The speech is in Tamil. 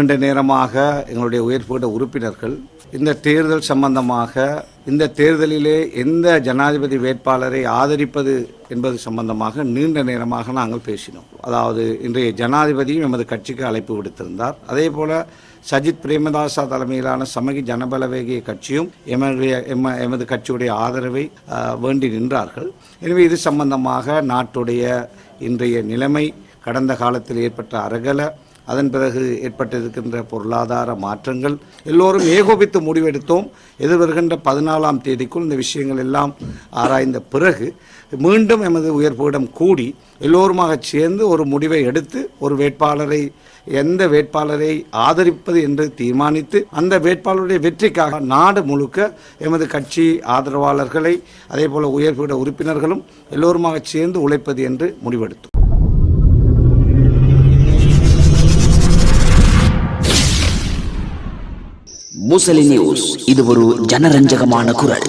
நீண்ட நேரமாக எங்களுடைய உயர்பீட உறுப்பினர்கள். இந்த தேர்தல் சம்பந்தமாக இந்த தேர்தலிலே எந்த ஜனாதிபதி வேட்பாளரை ஆதரிப்பது என்பது சம்பந்தமாக நீண்ட நேரமாக நாங்கள் பேசினோம். அதாவது இன்றைய ஜனாதிபதியும் எமது கட்சிக்கு அழைப்பு விடுத்திருந்தார். அதே போல சஜித் பிரேமதாசா தலைமையிலான சமகி ஜனபலவேகிய கட்சியும் எமதுடைய எம எமது கட்சியுடைய ஆதரவை வேண்டி நின்றார்கள். எனவே இது சம்பந்தமாக நாட்டுடைய இன்றைய நிலைமை கடந்த காலத்தில் ஏற்பட்ட அரகல அதன் பிறகு ஏற்பட்டிருக்கின்ற பொருளாதார மாற்றங்கள் எல்லோரும் ஏகோபித்து முடிவெடுத்தோம். எதிர்வருகின்ற பதினாலாம் தேதிக்குள் இந்த விஷயங்கள் எல்லாம் ஆராய்ந்த பிறகு மீண்டும் எமது உயர்பீடம் கூடி எல்லோருமாக சேர்ந்து ஒரு முடிவை எடுத்து ஒரு வேட்பாளரை எந்த வேட்பாளரை ஆதரிப்பது என்று தீர்மானித்து அந்த வேட்பாளருடைய வெற்றிக்காக நாடு முழுக்க எமது கட்சி ஆதரவாளர்களை அதே போல உயர்பீட உறுப்பினர்களும் எல்லோருமாக சேர்ந்து உழைப்பது என்று முடிவெடுத்தோம். முசலி நியூஸ். இது ஒரு ஜனரஞ்சகமான குரல்.